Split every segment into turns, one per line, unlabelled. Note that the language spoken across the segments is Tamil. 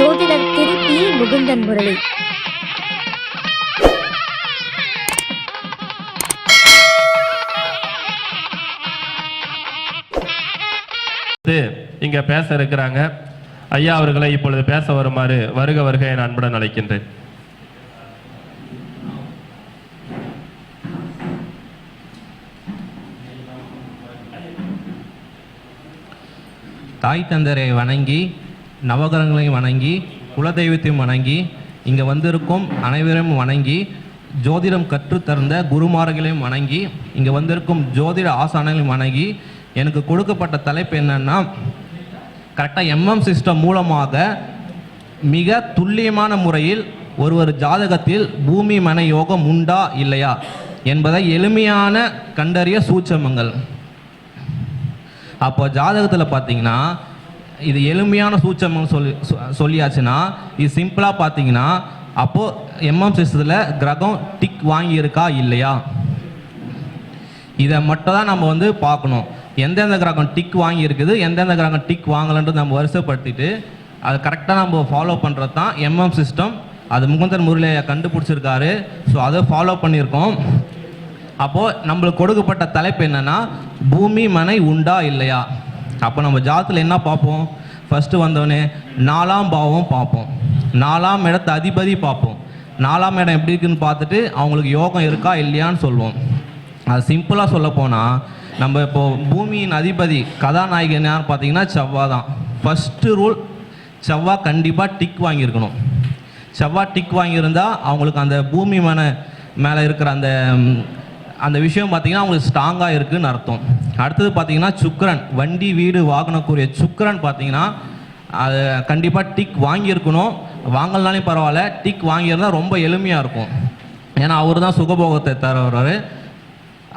ஜோதிடர் திரு பி முகுந்தன் முரளி.
இங்க பேச இருக்கிறாங்க. ஐயா அவர்களை இப்பொழுது பேச வருமாறு வருக வருக என் அன்புடன் அழைக்கின்றேன்.
தாய் தந்தரை வணங்கி நவகிரகங்களையும் வணங்கி குலதெய்வத்தையும் வணங்கி இங்கே வந்திருக்கும் அனைவரையும் வணங்கி ஜோதிடம் கற்றுத்தந்த குருமார்களையும் வணங்கி இங்கே வந்திருக்கும் ஜோதிட ஆசானங்களையும் வணங்கி எனக்கு கொடுக்கப்பட்ட தலைப்பு என்னன்னா கரெக்டாக எம்எம் சிஸ்டம் மூலமாக மிக துல்லியமான முறையில் ஒருவர் ஜாதகத்தில் பூமி மன யோகம் உண்டா இல்லையா என்பதை எளிமையான கண்டறிய சூட்சமங்கள் அப்போ ஜாதகத்தில் பார்த்தீங்கன்னா இது எளிமையான சூட்சமம் சொல்லி சொ- சொல்லியாச்சுன்னா இது சிம்பிளாக பார்த்தீங்கன்னா அப்போது எம்எம் சிஸ்டத்தில் கிரகம் டிக் வாங்கியிருக்கா இல்லையா? இதை மட்டும் தான் நம்ம வந்து பார்க்கணும். எந்தெந்த கிரகம் டிக் வாங்கியிருக்குது எந்தெந்த கிரகம் டிக் வாங்கலன்றது நம்ம வரிசைப்படுத்திட்டு அது கரெக்டாக நம்ம ஃபாலோ பண்ணுறது தான் எம்எம் சிஸ்டம் அது முகுந்தன் முரளியை கண்டுபிடிச்சிருக்காரு. ஸோ அதை ஃபாலோ பண்ணியிருக்கோம். அப்போது நம்மளுக்கு கொடுக்கப்பட்ட தலைப்பு என்னென்னா பூமி மனை உண்டா இல்லையா? அப்போ நம்ம ஜாதத்தில் என்ன பார்ப்போம்? ஃபஸ்ட்டு வந்தோடனே நாலாம் பாவம் பார்ப்போம். நாலாம் இடத்த அதிபதி பார்ப்போம். நாலாம் இடம் எப்படி இருக்குன்னு பார்த்துட்டு அவங்களுக்கு யோகம் இருக்கா இல்லையான்னு சொல்லுவோம். அது சிம்பிளாக சொல்ல போனால் நம்ம இப்போது பூமியின் அதிபதி கதாநாயகன் யார் பார்த்தீங்கன்னா செவ்வா தான். ஃபஸ்ட்டு ரூல் செவ்வாய் கண்டிப்பாக டிக் வாங்கியிருக்கணும். செவ்வாய் டிக் வாங்கியிருந்தால் அவங்களுக்கு அந்த பூமி மேலே மேலே இருக்கிற அந்த அந்த விஷயம் பார்த்தீங்கன்னா அவங்களுக்கு ஸ்ட்ராங்காக இருக்குன்னு அர்த்தம். அடுத்தது பார்த்தீங்கன்னா சுக்கரன். வண்டி வீடு வாகனக்குரிய சுக்கரன் பார்த்தீங்கன்னா அது கண்டிப்பாக டிக் வாங்கியிருக்கணும். வாங்கலனாலும் பரவாயில்ல டிக் வாங்கியிருந்தா ரொம்ப எளிமையாக இருக்கும். ஏன்னா அவர் தான் சுகபோகத்தை தரவர்றாரு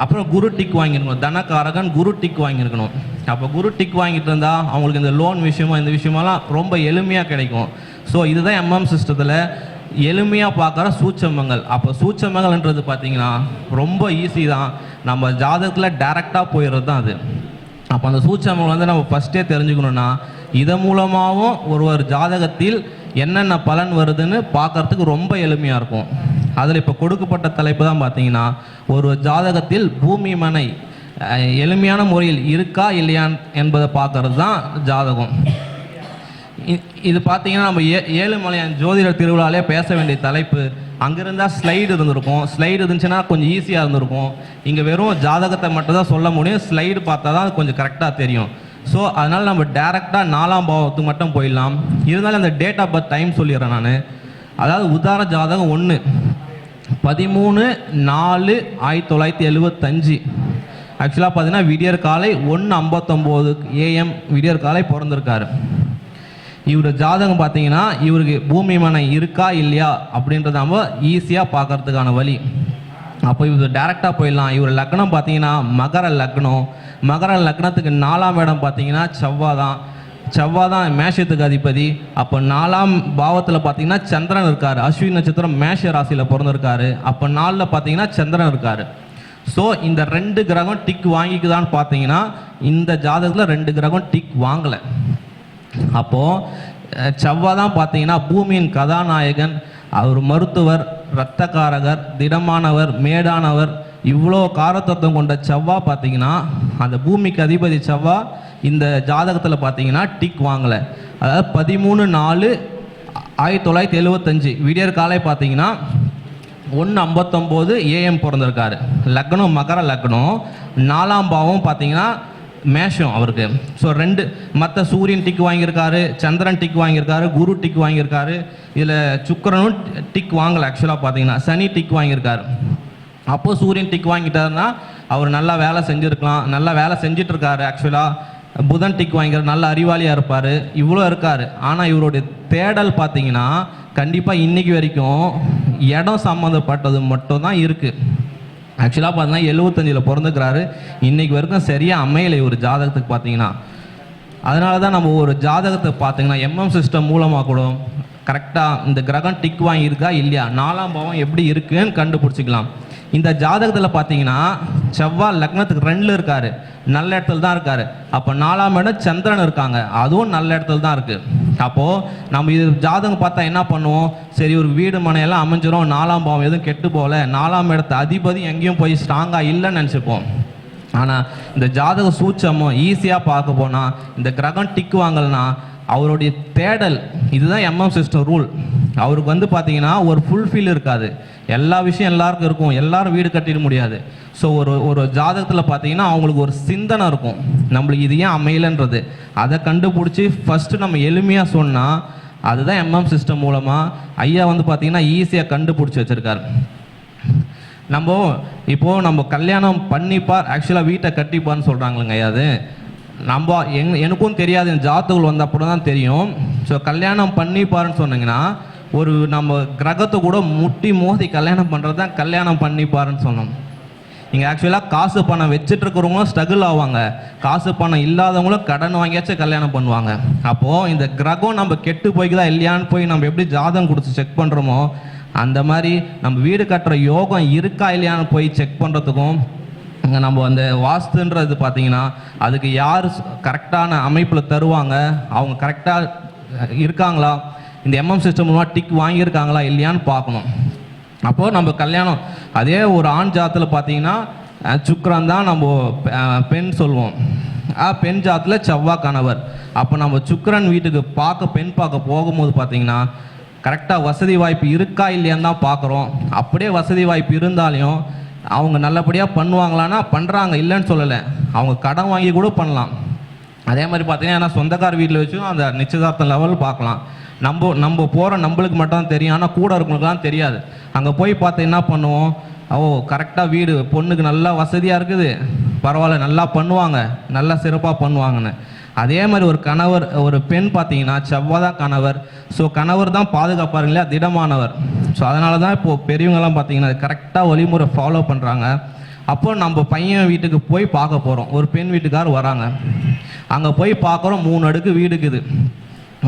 அப்புறம் குரு டிக் வாங்கியிருக்கணும். தனக்காரகன் குரு டிக் வாங்கியிருக்கணும். அப்போ குரு டிக் வாங்கிட்டு இருந்தால் அவங்களுக்கு இந்த லோன் விஷயமா இந்த விஷயமெல்லாம் ரொம்ப எளிமையாக கிடைக்கும். ஸோ இதுதான் எம்எம் சிஸ்டத்தில் எளிமையாக பார்க்குற சூட்சமங்கள். அப்போ சூட்சமங்கள்ன்றது பார்த்தீங்கன்னா ரொம்ப ஈஸி தான். நம்ம ஜாதகத்தில் டைரெக்டாக போயிடுறது தான் அது. அப்போ அந்த சூட்சமங்கள் வந்து நம்ம ஃபஸ்ட்டே தெரிஞ்சுக்கணுன்னா இதன் மூலமாகவும் ஒருவர் ஜாதகத்தில் என்னென்ன பலன் வருதுன்னு பார்க்கறதுக்கு ரொம்ப எளிமையாக இருக்கும். அதில் இப்போ கொடுக்கப்பட்ட தலைப்பு தான் பார்த்தீங்கன்னா ஒரு ஜாதகத்தில் பூமி மனை எளிமையான முறையில் இருக்கா இல்லையான் என்பதை பார்க்கறது தான் ஜாதகம். இது பார்த்தீங்கன்னா நம்ம ஏ ஏழுமலையான் ஜோதிடர் திருவிழாலே பேச வேண்டிய தலைப்பு. அங்கே இருந்தால் ஸ்லைடு இருந்திருக்கும். ஸ்லைடு இருந்துச்சுன்னா கொஞ்சம் ஈஸியாக இருந்திருக்கும். இங்கே வெறும் ஜாதகத்தை மட்டும் தான் சொல்ல முடியும். ஸ்லைடு பார்த்தா தான் அது கொஞ்சம் கரெக்டாக தெரியும். ஸோ அதனால் நம்ம டேரெக்டாக நாலாம் பாவத்துக்கு மட்டும் போயிடலாம். இருந்தாலும் அந்த டேட் ஆஃப் பர்த் டைம் சொல்லிடுறேன் நான். அதாவது உதார ஜாதகம் ஒன்று பதிமூணு நாலு ஆயிரத்தி தொள்ளாயிரத்தி எழுபத்தஞ்சு ஆக்சுவலாக பார்த்தீங்கன்னா விடியற் காலை ஒன்று ஐம்பத்தொம்போது ஏஎம் விடியற் காலை பிறந்திருக்காரு. இவர் ஜாதகம் பார்த்தீங்கன்னா இவருக்கு பூமி மனை இருக்கா இல்லையா அப்படின்றத நம்ம ஈஸியாக பார்க்கறதுக்கான வழி. அப்போ இவர் டேரெக்டாக போயிடலாம். இவர் லக்னம் பார்த்தீங்கன்னா மகர லக்னம். மகர லக்னத்துக்கு நாலாம் இடம் பார்த்தீங்கன்னா செவ்வாய் தான் செவ்வாய் தான் மேஷத்துக்கு அதிபதி. அப்போ நாலாம் பாவத்தில் பார்த்தீங்கன்னா சந்திரன் இருக்கார். அஸ்வினி நட்சத்திரம் மேஷ ராசியில் பிறந்திருக்காரு. அப்போ நாளில் பார்த்தீங்கன்னா சந்திரன் இருக்கார். ஸோ இந்த ரெண்டு கிரகம் டிக் வாங்கிக்குதான்னு பார்த்தீங்கன்னா இந்த ஜாதகத்தில் ரெண்டு கிரகம் டிக் வாங்கலை. அப்போது செவ்வாய் தான் பார்த்தீங்கன்னா பூமியின் கதாநாயகன் அவர் மருத்துவர் இரத்தக்காரகர் திடமானவர் மேடானவர் இவ்வளோ காரத்தத்துவம் கொண்ட செவ்வாய் பார்த்தீங்கன்னா அந்த பூமிக்கு அதிபதி செவ்வாய் இந்த ஜாதகத்தில் பார்த்தீங்கன்னா டிக் வாங்கலை. அதாவது பதிமூணு நாலு ஆயிரத்தி தொள்ளாயிரத்தி எழுவத்தஞ்சு விடியற் காலை பார்த்தீங்கன்னா ஒன்று ஐம்பத்தொம்போது ஏஎம் பிறந்திருக்காரு. லக்னம் மகர லக்னம் நாலாம் பாவம் பார்த்தீங்கன்னா மேஷம் அவருக்கு. ஸோ ரெண்டு மற்ற சூரியன் டிக் வாங்கியிருக்காரு சந்திரன் டிக் வாங்கியிருக்காரு குரு டிக் வாங்கியிருக்காரு. இதில் சுக்கரனும் டிக் வாங்கலை ஆக்சுவலாக பார்த்தீங்கன்னா சனி டிக் வாங்கியிருக்காரு. அப்போ சூரியன் டிக் வாங்கிட்டாருன்னா அவர் நல்லா வேலை செஞ்சுருக்கலாம். நல்லா வேலை செஞ்சுட்டு இருக்காரு ஆக்சுவலாக புதன் டிக் வாங்கிற நல்ல அறிவாளியாக இருப்பார். இவ்வளோ இருக்கார். ஆனால் இவருடைய தேடல் பார்த்தீங்கன்னா கண்டிப்பாக இன்றைக்கி வரைக்கும் இடம் சம்மந்தப்பட்டது மட்டும் தான் இருக்குது ஆக்சுவலாக பார்த்தீங்கன்னா எழுபத்தஞ்சில் பிறந்துக்கிறாரு. இன்றைக்கு வரைக்கும் சரியாக அமையலை ஒரு ஜாதகத்துக்கு பார்த்தீங்கன்னா. அதனால தான் நம்ம ஒரு ஜாதகத்தை பார்த்தீங்கன்னா எம்எம் சிஸ்டம் மூலமாக கூட கரெக்டாக இந்த கிரகம் டிக் வாங்கியிருக்கா இல்லையா? நாலாம் பாவம் எப்படி இருக்குன்னு கண்டுபிடிச்சிக்கலாம். இந்த ஜாதகத்தில் பார்த்தீங்கன்னா செவ்வாய் லக்னத்துக்கு ரெண்டில் இருக்காரு. நல்ல இடத்துல தான் இருக்காரு. அப்போ நாலாம் இடம் சந்திரன் இருக்காங்க. அதுவும் நல்ல இடத்துல தான் இருக்கு. அப்போது நம்ம இது ஜாதகம் பார்த்தா என்ன பண்ணுவோம்? சரி ஒரு வீடு மனையெல்லாம் அமைஞ்சிரும். நாலாம் பாவம் எதுவும் கெட்டு போகல. நாலாம் இடத்த அதிபதி எங்கேயும் போய் ஸ்ட்ராங்காக இல்லைன்னு நினச்சிப்போம். ஆனால் இந்த ஜாதக சூட்சமும் ஈஸியாக பார்க்க போனால் இந்த கிரகம் டிக் வாங்கலைன்னா அவருடைய தேடல் இதுதான் எம்எம் சிஸ்டம் ரூல் அவருக்கு வந்து பார்த்தீங்கன்னா ஒரு ஃபுல்ஃபில் இருக்காது. எல்லா விஷயம் எல்லாருக்கும் இருக்கும். எல்லாரும் வீடு கட்டிட முடியாது. ஸோ ஒரு ஒரு ஜாதகத்தில் பார்த்தீங்கன்னா அவங்களுக்கு ஒரு சிந்தனை இருக்கும். நம்மளுக்கு இது ஏன் அமையலன்றது. அதை கண்டுபிடிச்சி ஃபஸ்ட்டு நம்ம எளிமையாக சொன்னால் அதுதான் எம்எம் சிஸ்டம் மூலமாக ஐயா வந்து பார்த்தீங்கன்னா ஈஸியாக கண்டுபிடிச்சி வச்சுருக்காரு. நம்ம இப்போது நம்ம கல்யாணம் பண்ணிப்பார். ஆக்சுவலாக வீட்டை கட்டிப்பார்னு சொல்கிறாங்களுங்க ஐயா அது. நம்ம எங் எனக்கும் தெரியாது என் ஜாதகங்கள் வந்த அப்புறம் தான் தெரியும். ஸோ கல்யாணம் பண்ணிப்பாருன்னு சொன்னீங்கன்னா ஒரு நம்ம கிரகத்தை கூட முட்டி மோதி கல்யாணம் பண்ணுறது தான் கல்யாணம் பண்ணிப்பாருன்னு சொன்னோம் இங்கே ஆக்சுவலாக காசு பணம் வச்சுட்டு இருக்கிறவங்களும் ஸ்ட்ரகிள் ஆவாங்க. காசு பணம் இல்லாதவங்களும் கடன் வாங்கியாச்சும் கல்யாணம் பண்ணுவாங்க. அப்போது இந்த கிரகம் நம்ம கெட்டு போய்க்குதா இல்லையான்னு போய் நம்ம எப்படி ஜாதகம் கொடுத்து செக் பண்ணுறோமோ அந்த மாதிரி நம்ம வீடு கட்டுற யோகம் இருக்கா இல்லையான்னு போய் செக் பண்ணுறதுக்கும் அங்கே நம்ம அந்த வாஸ்துன்றது பார்த்தீங்கன்னா அதுக்கு யார் கரெக்டான அமைப்பில் தருவாங்க? அவங்க கரெக்டாக இருக்காங்களா? இந்த எம்எம் சிஸ்டம் மூலமாக டிக் வாங்கியிருக்காங்களா? இல்லையான்னு பார்க்கணும். அப்போது நம்ம கல்யாணம் அதே ஒரு ஆண் ஜாத்தில் பார்த்தீங்கன்னா சுக்ரன் தான் நம்ம பெண் சொல்லுவோம் பெண் ஜாத்தில் செவ்வாய் கணவர். அப்போ நம்ம சுக்ரன் வீட்டுக்கு பார்க்க பெண் பார்க்க போகும்போது பார்த்தீங்கன்னா கரெக்டாக வசதி வாய்ப்பு இருக்கா இல்லையான்னு தான் பார்க்குறோம் அப்படியே வசதி வாய்ப்பு இருந்தாலையும் அவங்க நல்லபடியாக பண்ணுவாங்களான்னா பண்ணுறாங்க இல்லைன்னு சொல்லலை. அவங்க கடன் வாங்கி கூட பண்ணலாம். அதே மாதிரி பார்த்தீங்கன்னா ஏன்னா சொந்தக்கார வீட்டில் வச்சும் அந்த நிச்சயதார்த்தம் லெவல் பார்க்கலாம். நம்ம நம்ம போகிற நம்மளுக்கு மட்டும் தான் தெரியும். ஆனால் கூட இருக்கவங்களுக்குலாம் தெரியாது. அங்கே போய் பார்த்து என்ன பண்ணுவோம்? ஓ கரெக்டாக வீடு பொண்ணுக்கு நல்லா வசதியாக இருக்குது. பரவாயில்ல நல்லா பண்ணுவாங்க. நல்லா சிறப்பாக பண்ணுவாங்கன்னு. அதே மாதிரி ஒரு கணவர் ஒரு பெண் பார்த்தீங்கன்னா செவ்வாய் தான் கணவர். ஸோ கணவர் தான் பாதுகாப்பாரு இல்லையா? திடமானவர். ஸோ அதனால தான் இப்போது பெரியவங்களாம் பார்த்தீங்கன்னா கரெக்டாக வழிமுறை ஃபாலோ பண்ணுறாங்க அப்போ நம்ம பையன் வீட்டுக்கு போய் பார்க்க போகிறோம் ஒரு பெண் வீட்டுக்கார் வராங்க. அங்கே போய் பார்க்குறோம் மூணு அடுக்கு வீடுக்குது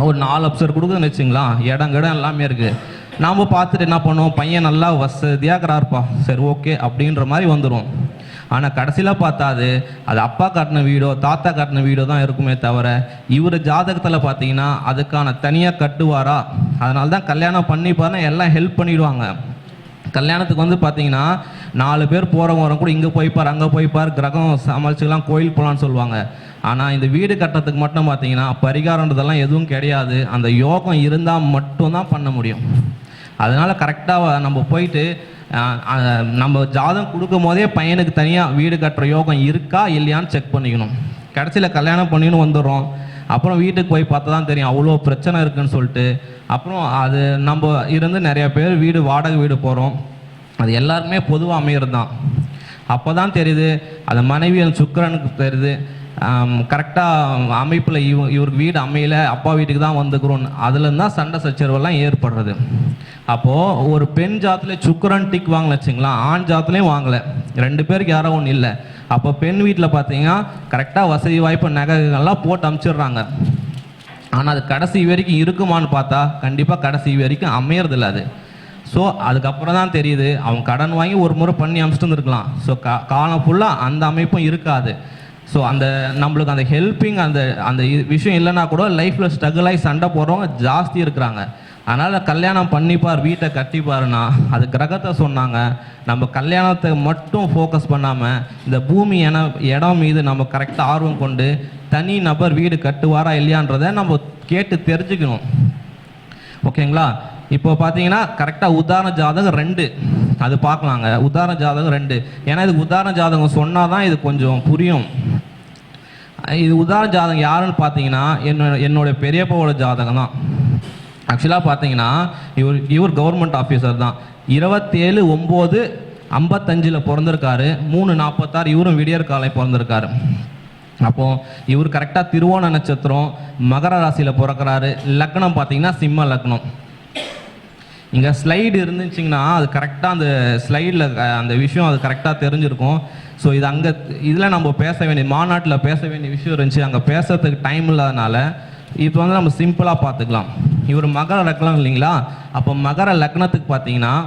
ஒரு நாலு அப்சர் கொடுக்குதுன்னு வச்சுங்களா இடம் கிடம் எல்லாமே இருக்குது நாம் பார்த்துட்டு என்ன பண்ணுவோம்? பையன் நல்லா வசதியாக இருக்கிறாருப்பா. சரி ஓகே அப்படின்ற மாதிரி வந்துடும் ஆனால் கடைசியில் பார்த்தா அது அது அப்பா காட்டின வீடோ தாத்தா காட்டின வீடோ தான் இருக்குமே தவிர இவர் ஜாதகத்தில் பார்த்தீங்கன்னா அதுக்கான தனியாக கட்டுவாரா? அதனால தான் கல்யாணம் பண்ணிப்பாருன்னா எல்லாம் ஹெல்ப் பண்ணிடுவாங்க. கல்யாணத்துக்கு வந்து பார்த்தீங்கன்னா நாலு பேர் போகிறவங்க வரவங்க கூட இங்கே போய்ப்பார் அங்கே போய்ப்பார் கிரகம் சமாளிச்சுக்கலாம் கோயில் போகலான்னு சொல்லுவாங்க. ஆனால் இந்த வீடு கட்டுறதுக்கு மட்டும் பார்த்தீங்கன்னா பரிகாரன்றதெல்லாம் எதுவும் கிடையாது. அந்த யோகம் இருந்தால் மட்டும்தான் பண்ண முடியும். அதனால் கரெக்டாக நம்ம போயிட்டு நம்ம ஜாதகம் கொடுக்கும் போதே பையனுக்கு தனியாக வீடு கட்டுற யோகம் இருக்கா இல்லையான்னு செக் பண்ணிக்கணும். கடைசியில் கல்யாணம் பண்ணின்னு வந்துடுறோம். அப்புறம் வீட்டுக்கு போய் பார்த்தா தான் தெரியும். அவ்வளோ பிரச்சனை இருக்குன்னு சொல்லிட்டு. அப்புறம் அது நம்ம இருந்து நிறைய பேர் வீடு வாடகை வீடு போகிறோம் அது எல்லாருக்குமே பொதுவாக அமையிறது தான் அப்போ தான் தெரியுது அந்த மனைவி அந்த தெரியுது. கரெக்டாக அமைப்பில் இவ இவருக்கு வீடு அமையல அப்பா வீட்டுக்கு தான் வந்துக்கிறோம். அதுலேருந்து தான் சண்டை சச்சரவெல்லாம் ஏற்படுறது. அப்போது ஒரு பெண் ஜாத்திலே சுக்கரன் டிக் வாங்கல வச்சுங்களேன் ஆண் ஜாத்துலேயும் வாங்கலை. ரெண்டு பேருக்கு யாரோ ஒன்றும் இல்லை. அப்போ பெண் வீட்டில் பார்த்தீங்கன்னா கரெக்டாக வசதி வாய்ப்பு நகைகள்லாம் போட்டு அமுச்சிடுறாங்க. ஆனால் அது கடைசி வரைக்கும் இருக்குமான்னு பார்த்தா கண்டிப்பாக கடைசி வரைக்கும் அமையறதில்ல அது. ஸோ அதுக்கப்புறம் தான் தெரியுது அவன் கடன் வாங்கி ஒரு முறை பண்ணி அமிச்சிட்டு இருந்திருக்கலாம் ஸோ கா காலம் ஃபுல்லாக அந்த அமைப்பும் இருக்காது. ஸோ அந்த நம்மளுக்கு அந்த ஹெல்ப்பிங் அந்த அந்த விஷயம் இல்லைன்னா கூட லைஃப்பில் ஸ்ட்ரகிள் ஆகி சண்டை போடுறவங்க ஜாஸ்தி இருக்கிறாங்க. அதனால் கல்யாணம் பண்ணிப்பார் வீட்டை கட்டிப்பாருன்னா அது கிரகத்தை சொன்னாங்க. நம்ம கல்யாணத்தை மட்டும் ஃபோக்கஸ் பண்ணாமல் இந்த பூமி என இடம் மீது நம்ம கரெக்டாக ஆர்வம் கொண்டு தனி நபர் வீடு கட்டுவாரா இல்லையான்றதை நம்ம கேட்டு தெரிஞ்சுக்கணும். ஓகேங்களா இப்போ பார்த்தீங்கன்னா கரெக்டாக உதாரண ஜாதகம் ரெண்டு. அது பார்க்கலாங்க. உதாரண ஜாதகம் ரெண்டு. ஏன்னா இது உதாரண ஜாதகம் சொன்னால் தான் இது கொஞ்சம் புரியும். இது உதாரண ஜாதகம் யாருன்னு பார்த்தீங்கன்னா என்னோட என்னுடைய பெரியப்பாவோட ஜாதகம் தான். ஆக்சுவலாக பார்த்தீங்கன்னா இவர் இவர் கவர்மெண்ட் ஆஃபீஸர் தான். இருபத்தேழு ஒம்பது ஐம்பத்தஞ்சில் பிறந்திருக்காரு. மூணு நாற்பத்தாறு இவரும் விடியற் காலை பிறந்திருக்காரு. அப்போ இவர் கரெக்டாக திருவோண நட்சத்திரம் மகர ராசியில் பிறக்கிறாரு. லக்னம் பார்த்தீங்கன்னா சிம்ம லக்னம். இங்கே ஸ்லைடு இருந்துச்சிங்கன்னா அது கரெக்டாக அந்த ஸ்லைடில் அந்த விஷயம் அது கரெக்டாக தெரிஞ்சிருக்கும். ஸோ இது அங்கே இதில் நம்ம பேச வேண்டிய மாநாட்டில் பேச வேண்டிய விஷயம் இருந்துச்சு. அங்கே பேசுறதுக்கு டைம் இல்லாதனால இப்போ வந்து நம்ம சிம்பிளாக பார்த்துக்கலாம். இவர் மகர லக்னம் இல்லைங்களா? அப்போ மகர லக்னத்துக்கு பார்த்தீங்கன்னா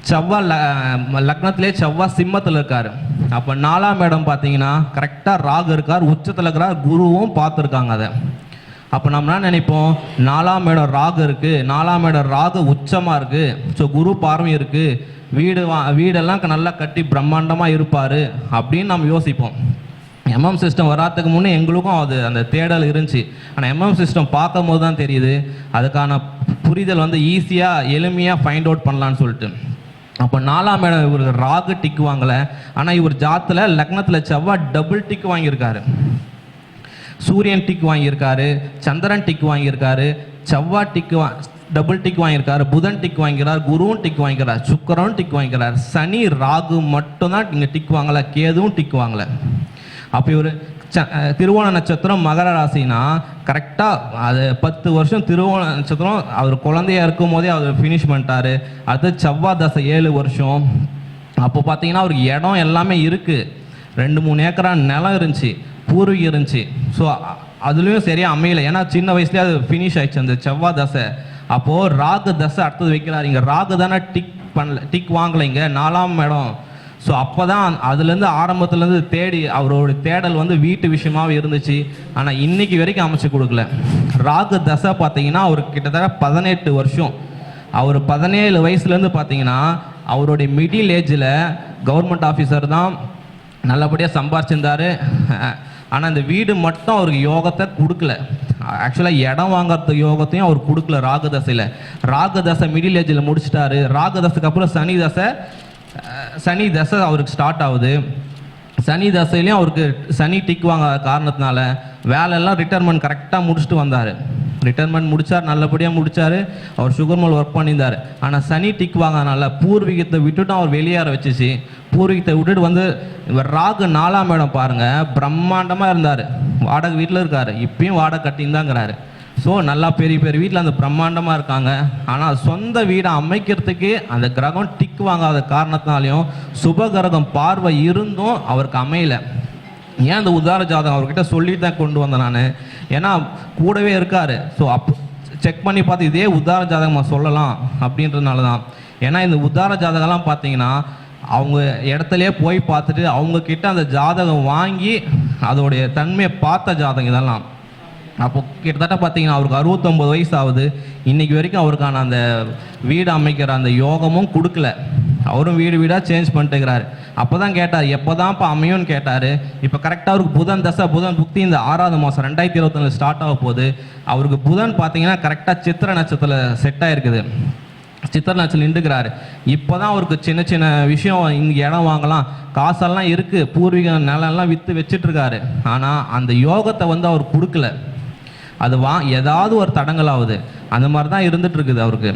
செவ்வாய் ல- லக்னத்திலே செவ்வாய் சிம்மத்தில் இருக்கார். அப்போ நாலாம் இடம் பார்த்தீங்கன்னா கரெக்டாக ராகு இருக்கார் உச்சத்தில் இருக்கிறார் குருவும் பார்த்துருக்காங்க அதை. அப்போ நம்ம என்ன நினைப்போம்? நாலாம் இடம் ராகு இருக்குது நாலாம் இடம் ராகு உச்சமாக இருக்குது ஸோ குரு பார்வை இருக்குது வீடு வா வீடெல்லாம் நல்லா கட்டி பிரம்மாண்டமாக இருப்பார் அப்படின்னு நம்ம யோசிப்போம். எம்எம் சிஸ்டம் வராதுக்கு முன்னே எங்களுக்கும் அது அந்த தேடல் இருந்துச்சு. ஆனால் எம்எம் சிஸ்டம் பார்க்கும் போது தான் தெரியுது. அதுக்கான புரிதல் வந்து ஈஸியாக எளிமையாக ஃபைண்ட் அவுட் பண்ணலான்னு சொல்லிட்டு. அப்போ நாலாம் இடம் இவர் ராகு டிக் வாங்கலை. ஆனால் இவர் ஜாத்தில் லக்னத்தில் செவ்வாய் டபுள் டிக் வாங்கியிருக்காரு. சூரியன் டிக் வாங்கியிருக்காரு சந்திரன் டிக் வாங்கியிருக்காரு செவ்வாய் டிக் வா டபுள் டிக் வாங்கியிருக்காரு புதன் டிக் வாங்கிக்கிறார் குருவும் டிக் வாங்கிக்கிறார் சுக்கரனும் டிக் வாங்கிக்கிறார் சனி ராகு மட்டும்தான் இங்கே டிக் வாங்கலை கேதுவும் டிக் வாங்கலை. அப்போ இவர் திருவோண நட்சத்திரம் மகர ராசினா கரெக்டாக அது பத்து வருஷம் திருவோண நட்சத்திரம் அவர் குழந்தையா இருக்கும் போதே அவர் ஃபினிஷ் பண்ணிட்டாரு. அடுத்து செவ்வாய் தசை ஏழு வருஷம். அப்போ பார்த்தீங்கன்னா அவருக்கு இடம் எல்லாமே இருக்குது ரெண்டு மூணு ஏக்கரா நிலம் இருந்துச்சு. பூர்வீகம் இருந்துச்சு. ஸோ அதுலேயும் சரியாக அமையலை. ஏன்னா சின்ன வயசுலேயே அது ஃபினிஷ் ஆயிடுச்சு. அந்த செவ்வாய் தசை. அப்போது ராகு தசை அடுத்தது வைக்கிறாரு. இங்கே ராகு தானே டிக் பண்ணல டிக் வாங்கலைங்க நாலாம் இடம். ஸோ அப்போ தான் அதுலேருந்து ஆரம்பத்துலேருந்து தேடி அவரோட தேடல் வந்து வீட்டு விஷயமாகவே இருந்துச்சு. ஆனால் இன்னைக்கு வரைக்கும் அமைச்சு கொடுக்கல. ராகு தசை பார்த்தீங்கன்னா அவருக்கு கிட்டத்தட்ட பதினெட்டு வருஷம். அவர் பதினேழு வயசுலேருந்து பார்த்தீங்கன்னா அவருடைய மிடில் ஏஜில் கவர்மெண்ட் ஆஃபீஸர் தான் நல்லபடியாக சம்பாரிச்சிருந்தார். ஆனால் இந்த வீடு மட்டும் அவருக்கு யோகத்தை கொடுக்கல. ஆக்சுவலாக இடம் வாங்குறது யோகத்தையும் அவர் கொடுக்கல ராகதசையில். ராகதசை மிடில் ஏஜில் முடிச்சிட்டாரு. ராகதசைக்கு அப்புறம் சனி தசை சனி தசை அவருக்கு ஸ்டார்ட் ஆகுது. சனி தசையிலையும் அவருக்கு சனி டிக் வாங்க காரணத்தினால வேலையெல்லாம் ரிட்டைர்மெண்ட் கரெக்டாக முடிச்சுட்டு வந்தார். ரிட்டைர்மெண்ட் முடித்தார் நல்லபடியாக முடிச்சார். அவர் சுகர் மில் ஒர்க் பண்ணியிருந்தார். ஆனால் சனி டிக் வாங்கினால பூர்வீகத்தை விட்டுட்டு அவர் வெளியேற வச்சுச்சு. பூர்வீகத்தை விட்டுட்டு வந்து இவர் ராகு நாலாம் இடம் பாருங்க பிரம்மாண்டமாக இருந்தார். வாடகை வீட்டில் இருக்கார். இப்பயும் வாடகை கட்டின்னு ஸோ நல்லா பெரிய பெரிய வீட்டில் அந்த பிரம்மாண்டமாக இருக்காங்க. ஆனால் சொந்த வீடை அமைக்கிறதுக்கு அந்த கிரகம் டிக் வாங்காத காரணத்தினாலையும் சுப கிரகம் பார்வை இருந்தும் அவருக்கு அமையலை. ஏன் அந்த உதார ஜாதகம் அவர்கிட்ட சொல்லி தான் கொண்டு வந்தேன் நான்? ஏன்னா கூடவே இருக்கார். ஸோ அப் செக் பண்ணி பார்த்து இதே உதார ஜாதகமாக சொல்லலாம் அப்படின்றதுனால தான் ஏன்னா இந்த உதார ஜாதகம்லாம் பார்த்தீங்கன்னா அவங்க இடத்துலயே போய் பார்த்துட்டு அவங்க கிட்ட அந்த ஜாதகம் வாங்கி அதோடைய தன்மையை பார்த்த ஜாதகம் இதெல்லாம். அப்போ கிட்டத்தட்ட பார்த்தீங்கன்னா அவருக்கு அறுபத்தொம்பது வயசு ஆகுது இன்னைக்கு வரைக்கும் அவருக்கான அந்த வீடு அமைக்கிற அந்த யோகமும் கொடுக்கல. அவரும் வீடு வீடாக சேஞ்ச் பண்ணிட்டுக்கிறாரு. அப்போ தான் கேட்டார் எப்போ தான்ப்பா அமையும்னு கேட்டார். இப்போ கரெக்டாக அவருக்கு புதன் தசை புதன் புக்தி இந்த ஆறாவது மாதம் ரெண்டாயிரத்தி இருபத்தொன்னு ஸ்டார்ட் ஆக போகுது. அவருக்கு புதன் பார்த்தீங்கன்னா கரெக்டாக சித்திர நட்சத்திரத்தில் செட் ஆகிருக்குது சித்திர நின்றுக்கிறாரு இப்போ தான் அவருக்கு சின்ன சின்ன விஷயம் இங்கே இடம் வாங்கலாம். காசெல்லாம் இருக்குது பூர்வீக நிலம்லாம் விற்று வச்சிட்ருக்காரு. ஆனால் அந்த யோகத்தை வந்து அவர் கொடுக்கல. அது வா ஏதாவது ஒரு தடங்கலாகுது அந்த மாதிரி தான் இருந்துட்டு இருக்குது அவருக்கு.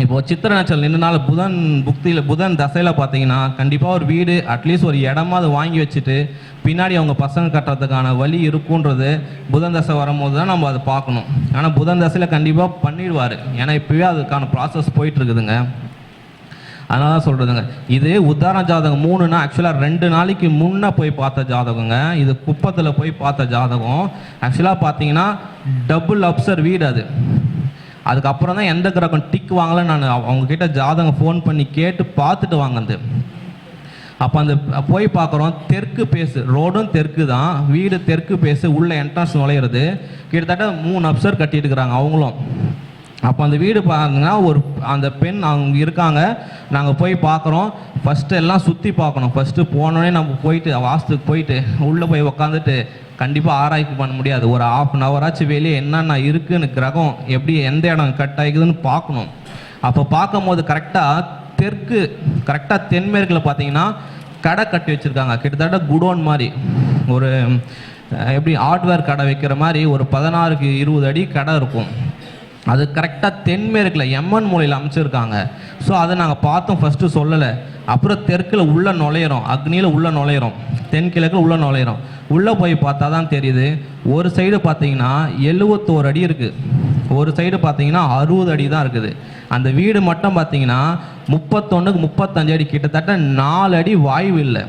இப்போ சித்திர நட்சத்திரம் நின்றனால புதன் புக்தியில் புதன் தசையில் பார்த்தீங்கன்னா கண்டிப்பாக ஒரு வீடு அட்லீஸ்ட் ஒரு இடமா அதை வாங்கி வச்சுட்டு பின்னாடி அவங்க பசங்க கட்டுறதுக்கான வழி இருக்குன்றது புதன் தசை வரும்போது தான் நம்ம அதை பார்க்கணும். ஆனால் புதன் தசையில் கண்டிப்பாக பண்ணிடுவார். ஏன்னா இப்போவே அதுக்கான ப்ராசஸ் போயிட்டு இருக்குதுங்க அதனால தான் சொல்கிறதுங்க இது உத்தாரண ஜாதகம் மூணுனா ஆக்சுவலாக ரெண்டு நாளைக்கு முன்னே போய் பார்த்த ஜாதகங்க. இது குப்பத்தில் போய் பார்த்த ஜாதகம். ஆக்சுவலாக பார்த்தீங்கன்னா டபுள் அப்சர் வீடு அது. அதுக்கப்புறம் தான் எந்த கிரகம் டிக் வாங்கல நான் அவங்கக்கிட்ட ஜாதகம் ஃபோன் பண்ணி கேட்டு பார்த்துட்டு வாங்கினது. அப்போ அந்த போய் பார்க்குறோம் தெற்கு பேசு ரோடும் தெற்கு தான் வீடு தெற்கு பேசு உள்ளே என்ட்ரன்ஸ் நுழையிறது. கிட்டத்தட்ட மூணு அப்சர் கட்டிட்டு இருக்கிறாங்க அவங்களும். அப்போ அந்த வீடு பார்த்தீங்கன்னா ஒரு அந்த பெண் அவங்க இருக்காங்க நாங்கள் போய் பார்க்குறோம். ஃபஸ்ட்டு எல்லாம் சுற்றி பார்க்கணும். ஃபஸ்ட்டு போனோடனே நம்ம போயிட்டு வாஸ்துக்கு போயிட்டு உள்ளே போய் உக்காந்துட்டு கண்டிப்பாக ஆராய்ச்சி பண்ண முடியாது. ஒரு ஆஃப் அன் ஹவராச்சும் வெளியே என்னென்ன இருக்குன்னு கிரகம் எப்படி எந்த இடம் கட் ஆகிக்குதுன்னு பார்க்கணும். அப்போ பார்க்கும்போது கரெக்டாக தெற்கு கரெக்டாக தென்மேற்கில் பார்த்தீங்கன்னா கடை கட்டி வச்சுருக்காங்க. கிட்டத்தட்ட குடோன் மாதிரி. ஒரு எப்படி ஹார்ட்வேர் கடை வைக்கிற மாதிரி ஒரு பதினாறுக்கு இருபது அடி கடை இருக்கும். அது கரெக்டாக தென்மேற்கில் எம்என் மூலையில் அமைச்சிருக்காங்க. ஸோ அதை நாங்கள் பார்த்தோம் ஃபஸ்ட்டு சொல்லலை. அப்புறம் தெற்கில் உள்ள நுழையிறோம். அக்னியில் உள்ளே நுழையிறோம். தென்கிழக்கில் உள்ளே நுழையிறோம். உள்ளே போய் பார்த்தா தான் தெரியுது ஒரு சைடு பார்த்தீங்கன்னா எழுவத்தோரு அடி இருக்குது ஒரு சைடு பார்த்தீங்கன்னா அறுபது அடி தான் இருக்குது. அந்த வீடு மட்டும் பார்த்தீங்கன்னா முப்பத்தொன்றுக்கு முப்பத்தஞ்சு அடி கிட்டத்தட்ட நாலு அடி வாய்வு இல்லை.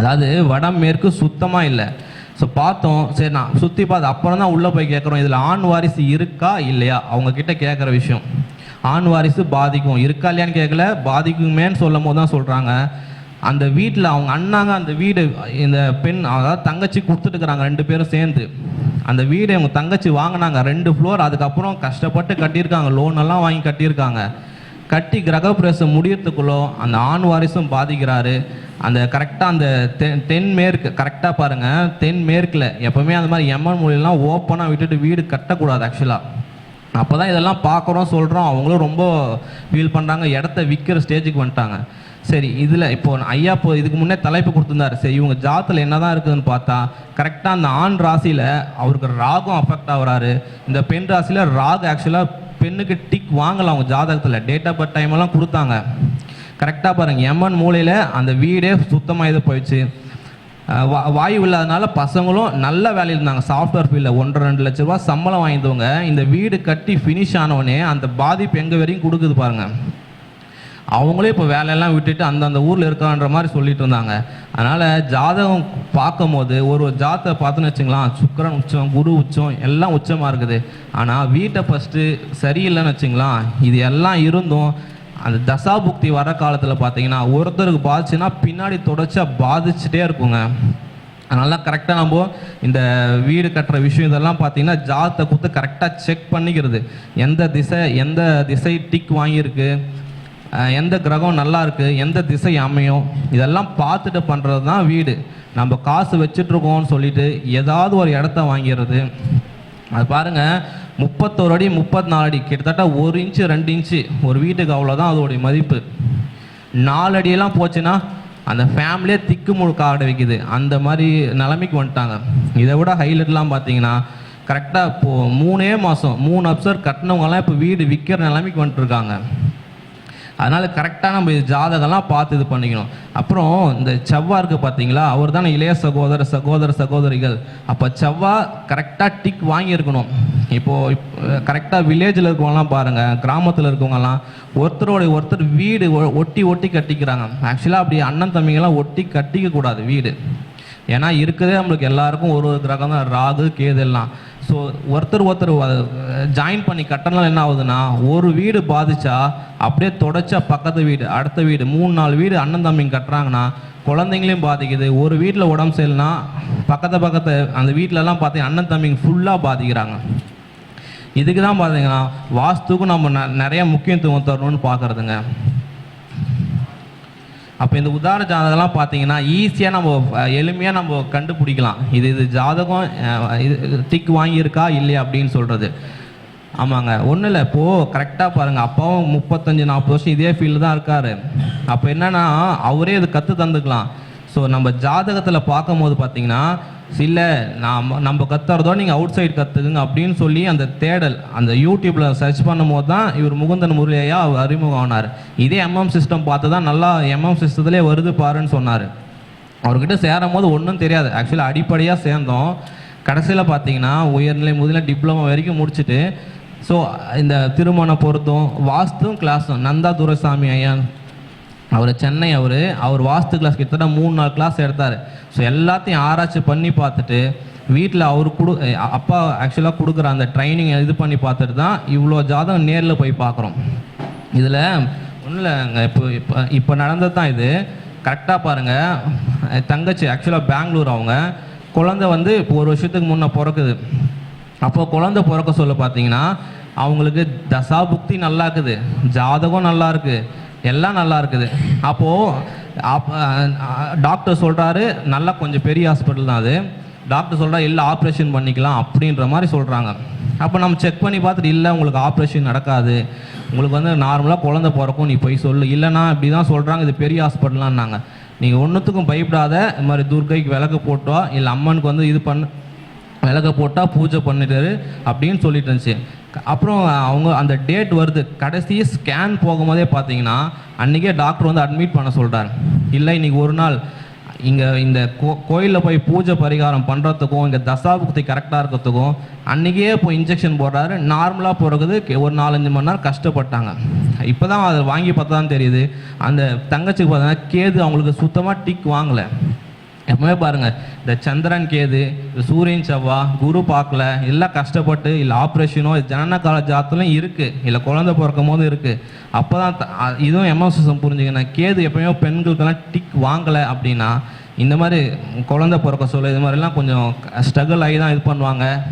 அதாவது வடமேற்கு சுத்தமாக இல்லை. ஸோ பார்த்தோம். சரி நான் சுற்றி பார்த்து அப்புறம் தான் உள்ளே போய் கேட்குறோம். இதில் ஆண் வாரிசு இருக்கா இல்லையா? அவங்கக்கிட்ட கேட்குற விஷயம். ஆண் வாரிசு பாதிக்கும். இருக்கா இல்லையான்னு கேட்கல. பாதிக்குமேன்னு சொல்லும் போது தான் சொல்கிறாங்க அந்த வீட்டில் அவங்க அண்ணாங்க அந்த வீடு இந்த பெண் அதாவது தங்கச்சி கொடுத்துட்டுக்கிறாங்க ரெண்டு பேரும் சேர்ந்து. அந்த வீடு அவங்க தங்கச்சி வாங்கினாங்க. ரெண்டு ஃப்ளோர் அதுக்கப்புறம் கஷ்டப்பட்டு கட்டியிருக்காங்க. லோன் எல்லாம் வாங்கி கட்டியிருக்காங்க. கட்டி கிரகப்பிரவேசம் முடியறதுக்குள்ளோ அந்த ஆண் வாரிசும் பாதிக்கிறாரு. அந்த கரெக்டாக அந்த தென் தென்மேற்கு கரெக்டாக பாருங்கள் தென்மேற்கில் எப்போவுமே அந்த மாதிரி எம்என் மொழியெல்லாம் ஓப்பனாக விட்டுட்டு வீடு கட்டக்கூடாது ஆக்சுவலாக அப்போ தான் இதெல்லாம் பார்க்குறோம் சொல்கிறோம் அவங்களும் ரொம்ப ஃபீல் பண்ணுறாங்க இடத்த விற்கிற ஸ்டேஜுக்கு வந்துட்டாங்க. சரி இதில் இப்போ ஐயா இப்போ இதுக்கு முன்னே தலைப்பு கொடுத்துருந்தாரு. சரி இவங்க ஜாத்தில் என்ன தான் இருக்குதுன்னு பார்த்தா கரெக்டாக அந்த ஆண் ராசியில் அவருக்கு ராகம் அஃபெக்ட் ஆகுறாரு. இந்த பெண் ராசியில் ராகு ஆக்சுவலாக பெண்ணுக்கு டிக் வாங்கலாம் அவங்க ஜாதகத்தில். டேட் ஆஃப் பர்த் டைம் எல்லாம் கொடுத்தாங்க. கரெக்டாக பாருங்கள் எம்என் மூலையில் அந்த வீடே சுத்தமாக இது போயிடுச்சு வா- வாயு இல்லாதனால பசங்களும் நல்ல வேலையில் இருந்தாங்க. சாஃப்ட்வேர் ஃபீல்டில் ஒன்றரை ரெண்டு லட்ச ரூபா சம்பளம் வாங்கிந்தவங்க இந்த வீடு கட்டி ஃபினிஷ் ஆனவொடனே அந்த பாதிப்பு எங்கே வரையும் கொடுக்குது பாருங்கள் அவங்களே இப்போ வேலையெல்லாம் விட்டுட்டு அந்தந்த ஊரில் இருக்கான்ற மாதிரி சொல்லிட்டு இருந்தாங்க. அதனால் ஜாதகம் பார்க்கும்போது ஒரு ஒரு ஜாதத்தை பார்த்துன்னு வச்சுங்களேன் சுக்கரன் உச்சம் குரு உச்சம் எல்லாம் உச்சமாக இருக்குது. ஆனால் வீட்டை ஃபஸ்ட்டு சரியில்லைன்னு வச்சுங்களேன் இது எல்லாம் இருந்தும் அந்த தசாபுக்தி வர காலத்தில் பார்த்தீங்கன்னா ஒருத்தருக்கு பாதிச்சுன்னா பின்னாடி தொடர்ச்சியாக பாதிச்சுட்டே இருக்குங்க. அதனால கரெக்டாக நம்ம இந்த வீடு கட்டுற விஷயம் இதெல்லாம் பார்த்தீங்கன்னா ஜாதத்தை கொடுத்து கரெக்டாக செக் பண்ணிக்கிறது. எந்த திசை எந்த திசை டிக் வாங்கியிருக்கு? எந்த கிரகம் நல்லா இருக்கு எந்த திசை அமையும் இதெல்லாம் பார்த்துட்டு பண்ணுறது தான் வீடு. நம்ம காசு வச்சுட்ருக்கோம்னு சொல்லிட்டு ஏதாவது ஒரு இடத்த வாங்கிடுறது. அது பாருங்கள் முப்பத்தோரு அடி முப்பத்தி நாலு அடி கிட்டத்தட்ட ஒரு இன்ச்சு ரெண்டு இன்ச்சு ஒரு வீட்டுக்கு அவ்வளோதான் அதோடைய மதிப்பு. நாலு அடியெல்லாம் போச்சுன்னா அந்த ஃபேமிலியே திக்கு முழுக்க ஆட வைக்குது. அந்த மாதிரி நிலைமைக்கு வந்துட்டாங்க. இதை விட ஹைலைட்லாம் பார்த்தீங்கன்னா கரெக்டாக இப்போது மூணே மாதம் மூணு அப்சர் கட்டினவங்கலாம் இப்போ வீடு விற்கிற நிலைமைக்கு வந்துட்டுருக்காங்க. அதனால் கரெக்டாக நம்ம இது ஜாதகம்லாம் பார்த்து இது பண்ணிக்கணும். அப்புறம் இந்த செவ்வாருக்கு பார்த்தீங்களா? அவர் தானே இளைய சகோதர சகோதர சகோதரிகள். அப்போ செவ்வா கரெக்டாக டிக் வாங்கியிருக்கணும். இப்போது கரெக்டாக வில்லேஜில் இருக்கவங்கலாம் பாருங்கள் கிராமத்தில் இருக்கவங்கலாம் ஒருத்தரோட ஒருத்தர் வீடு ஒ- ஒட்டி ஒட்டி கட்டிக்கிறாங்க. ஆக்சுவலாக அப்படி அண்ணன் தம்பிங்கெல்லாம் ஒட்டி கட்டிக்க கூடாது வீடு. ஏன்னா இருக்கிறதே நம்மளுக்கு எல்லாருக்கும் ஒரு ஒரு கிரகம் தான் ராகு கேது எல்லாம். ஸோ ஒருத்தர் ஒருத்தர் ஜாயின் பண்ணி கட்டணம் என்ன ஆகுதுன்னா ஒரு வீடு பாதிச்சா அப்படியே தொடச்சா பக்கத்து வீடு அடுத்த வீடு மூணு நாலு வீடு அண்ணன் தம்பிங்க கட்டுறாங்கன்னா குழந்தைங்களையும் பாதிக்குது. ஒரு வீட்டில் உடம்பு சரியில்லைனா பக்கத்து பக்கத்து அந்த வீட்டிலலாம் பார்த்தீங்கன்னா அண்ணன் தம்பிங்க ஃபுல்லாக பாதிக்கிறாங்க. இதுக்கு தான் பார்த்தீங்கன்னா வாஸ்துக்கும் நம்ம ந- நிறைய முக்கியத்துவம் தரணும்னு பார்க்குறதுங்க அப்போ இந்த உதாரண ஜாதகம்லாம் பார்த்தீங்கன்னா ஈஸியாக நம்ம எளிமையாக நம்ம கண்டுபிடிக்கலாம். இது இது ஜாதகம் இது டிக் வாங்கியிருக்கா இல்லையா அப்படின்னு சொல்கிறது ஆமாங்க. ஒன்றும் இல்லை. இப்போது கரெக்டாக பாருங்கள் அப்பாவும் முப்பத்தஞ்சு நாற்பது வருஷம் இதே ஃபீல்டு தான் இருக்கார். அப்போ என்னென்னா அவரே இது கற்று தந்துக்கலாம். ஸோ நம்ம ஜாதகத்தில் பார்க்கும்போது பார்த்தீங்கன்னா இல்லை நாம் நம்ம கத்துறதோ நீங்கள் அவுட் சைடு கற்றுக்குங்க அப்படின்னு சொல்லி அந்த தேடல் அந்த யூடியூப்பில் சர்ச் பண்ணும்போது தான் இவர் முகுந்தன் முரளியா அவர் அறிமுகம் ஆனார் இதே எம்எம் சிஸ்டம் பார்த்து தான் நல்லா எம்எம் சிஸ்டத்துலேயே வருது பாருன்னு சொன்னார். அவர்கிட்ட சேரும் போது ஒன்றும் தெரியாது. ஆக்சுவலாக அடிப்படையாக சேர்ந்தோம். கடைசியில் பார்த்தீங்கன்னா உயர்நிலை முதல்ல டிப்ளமோ வரைக்கும் முடிச்சுட்டு ஸோ இந்த திருமண பொருத்தம் வாஸ்தும் கிளாஸும் நந்தா துரைசாமி ஐயா அவர் சென்னை அவர் அவர் வாஸ்து கிளாஸ் கிட்டத்தட்ட மூணு நாலு கிளாஸ் எடுத்தார். ஸோ எல்லாத்தையும் ஆராய்ச்சி பண்ணி பார்த்துட்டு வீட்டில் அவர் கொடு அப்பா ஆக்சுவலாக கொடுக்குற அந்த ட்ரைனிங் இது பண்ணி பார்த்துட்டு தான் இவ்வளோ ஜாதகம் நேரில் போய் பார்க்குறோம். இதில் ஒன்றும் இல்லைங்க இப்போ இப்போ இப்போ நடந்தது தான் இது. கரெக்டாக பாருங்கள் தங்கச்சி ஆக்சுவலாக பெங்களூர் அவங்க. குழந்தை வந்து இப்போ ஒரு வருஷத்துக்கு முன்னே பிறக்குது. அப்போ குழந்தை பிறக்க சொல்ல பார்த்தீங்கன்னா அவங்களுக்கு தசாபுக்தி நல்லா இருக்குது. ஜாதகம் நல்லா இருக்குது எல்லாம் நல்லா இருக்குது. அப்போது அப் டாக்டர் சொல்கிறாரு நல்லா கொஞ்சம் பெரிய ஹாஸ்பிட்டல் தான் அது. டாக்டர் சொல்கிறா இல்லை ஆப்ரேஷன் பண்ணிக்கலாம் அப்படின்ற மாதிரி சொல்கிறாங்க அப்போ நம்ம செக் பண்ணி பார்த்துட்டு இல்லை உங்களுக்கு ஆப்ரேஷன் நடக்காது. உங்களுக்கு வந்து நார்மலாக குழந்த பிறக்கும் நீ போய் சொல்லு. இல்லைனா இப்படி தான் சொல்கிறாங்க இது பெரிய ஹாஸ்பிட்டலான்னாங்க நீங்கள் ஒன்றுத்துக்கும் பயப்படாத இந்த மாதிரி துர்க்கைக்கு விளக்கு போட்டோ இல்லை அம்மனுக்கு வந்து இது பண்ண விளக்க போட்டால் பூஜை பண்ணிட்டாரு அப்படின்னு சொல்லிட்டு இருந்துச்சு. அப்புறம் அவங்க அந்த டேட் வருது. கடைசி ஸ்கேன் போகும்போதே பார்த்தீங்கன்னா அன்றைக்கே டாக்டர் வந்து அட்மிட் பண்ண சொல்கிறார் இல்லை இன்னைக்கு ஒரு நாள். இங்கே இந்த கோ கோயிலில் போய் பூஜை பரிகாரம் பண்ணுறதுக்கும் இங்கே தசாபுக்தி கரெக்டாக இருக்கிறதுக்கும் அன்றைக்கே போய் இன்ஜெக்ஷன் போடுறாரு. நார்மலாக போகிறது ஒரு நாலஞ்சு மணி நேரம் கஷ்டப்பட்டாங்க. இப்போ தான் அதை வாங்கி பார்த்தா தான் தெரியுது. அந்த தங்கச்சிக்கு பார்த்தீங்கன்னா கேது அவங்களுக்கு சுத்தமாக டிக் வாங்கலை. எப்பவுமே பாருங்க இந்த சந்திரன் கேது இந்த சூரியன் செவ்வா குரு பார்க்கல எல்லாம் கஷ்டப்பட்டு இல்லை ஆப்ரேஷனோ ஜனன கால ஜாத்தலும் இருக்கு இல்லை குழந்தை பிறக்கும் போது இருக்கு. அப்பதான் த- இதுவும் எமோசிசம் புரிஞ்சுக்கணும். கேது எப்பயுமே பெண்களுக்கெல்லாம் டிக் வாங்கலை அப்படின்னா இந்த மாதிரி குழந்தை பிறக்க சொல்ல இது மாதிரிலாம் கொஞ்சம் ஸ்ட்ரகிள் ஆகி தான் இது பண்ணுவாங்க.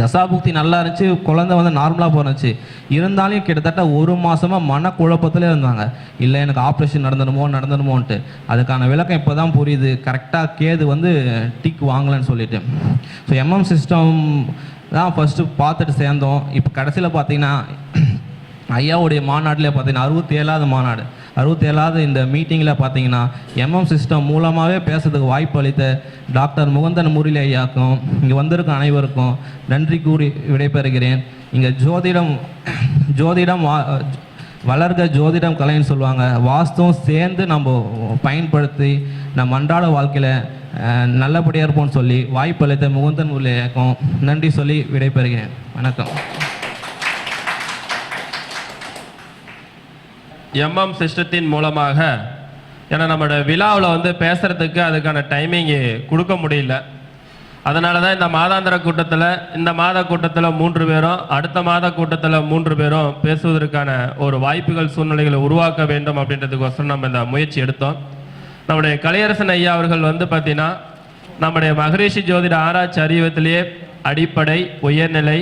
தசாபுக்தி நல்லா இருந்துச்சு குழந்தை வந்து நார்மலாக பிறந்துச்சு. இருந்தாலும் கிட்டத்தட்ட ஒரு மாதமாக மனக்குழப்பத்தில் இருந்தாங்க. இல்லை எனக்கு ஆப்ரேஷன் நடந்துடுமோ நடந்துடுமோன்ட்டு அதுக்கான விளக்கம் இப்போ தான் புரியுது கரெக்டாக கேது வந்து டிக் வாங்கலைன்னு சொல்லிட்டு. ஸோ எம்எம் சிஸ்டம் தான் ஃபஸ்ட்டு பார்த்துட்டு சேர்ந்தோம். இப்போ கடைசியில் பார்த்தீங்கன்னா ஐயாவுடைய மாநாட்டில் பார்த்தீங்கன்னா அறுபத்தி ஏழாவது மாநாடு. அறுபத்தி ஏழாவது இந்த மீட்டிங்கில் பார்த்தீங்கன்னா எம்எம் சிஸ்டம் மூலமாகவே பேசுறதுக்கு வாய்ப்பு அளித்த டாக்டர் முகந்தன் முரளி ஐயாக்கும் இங்கே வந்திருக்கும் அனைவருக்கும் நன்றி கூறி விடைபெறுகிறேன். இங்கே ஜோதிடம் ஜோதிடம் வா- வளர்க ஜோதிடம் கலைன்னு சொல்லுவாங்க. வாஸ்துவும் சேர்ந்து நம்ம பயன்படுத்தி நம்ம அன்றாட வாழ்க்கையில் நல்லபடியாக இருப்போம்னு சொல்லி வாய்ப்பு அளித்த முகுந்தன் முரளி ஐயாக்கும் நன்றி சொல்லி விடைபெறுகிறேன். வணக்கம்.
எம்எம் சிஸ்டத்தின் மூலமாக. ஏன்னா நம்மளோட விழாவில் வந்து பேசுகிறதுக்கு அதுக்கான டைமிங் கொடுக்க முடியல. அதனால தான் இந்த மாதாந்திர கூட்டத்தில் இந்த மாத கூட்டத்தில் மூன்று பேரும் அடுத்த மாத கூட்டத்தில் மூன்று பேரும் பேசுவதற்கான ஒரு வாய்ப்புகள் சூழ்நிலைகளை உருவாக்க வேண்டும் அப்படின்றதுக்கோசரம் நம்ம இந்த முயற்சி எடுத்தோம். நம்முடைய கலையரசன் ஐயா அவர்கள் வந்து பார்த்தீங்கன்னா நம்முடைய மகரிஷி ஜோதிட ஆராய்ச்சி அறிவத்திலேயே அடிப்படை உயர்நிலை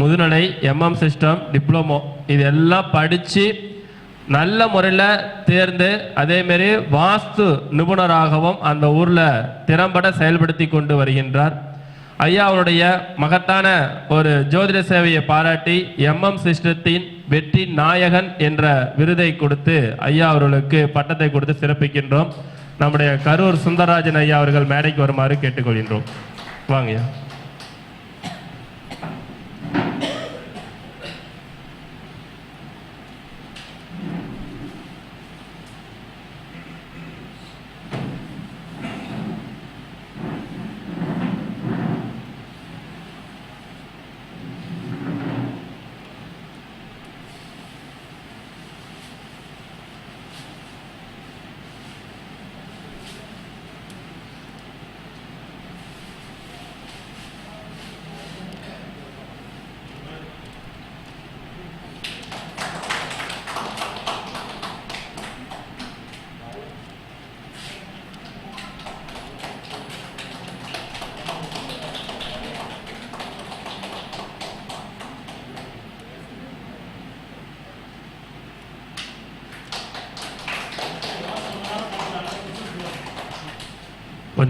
முதுநிலை எம்எம் சிஸ்டம் டிப்ளமோ இது எல்லாம் படித்து நல்ல முறையில் தேர்ந்து அதேமாரி வாஸ்து நிபுணராகவும் அந்த ஊரில் திறம்பட செயல்படுத்தி கொண்டு வருகின்றார். ஐயா அவருடைய மகத்தான ஒரு ஜோதிட சேவையை பாராட்டி எம்எம் சிஸ்டத்தின் வெற்றி நாயகன் என்ற விருதை கொடுத்து ஐயா அவர்களுக்கு பட்டத்தை கொடுத்து சிறப்பிக்கின்றோம். நம்முடைய கரூர் சுந்தரராஜன் ஐயா அவர்கள் மேடைக்கு வருமாறு கேட்டுக்கொள்கின்றோம். வாங்கய்யா.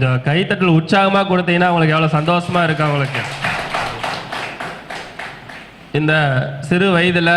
கொஞ்சம் கைத்தட்டல் உற்சாகமாக கொடுத்தீங்கன்னா அவங்களுக்கு எவ்வளோ சந்தோஷமா இருக்கு அவங்களுக்கு. இந்த சிறு வயதில்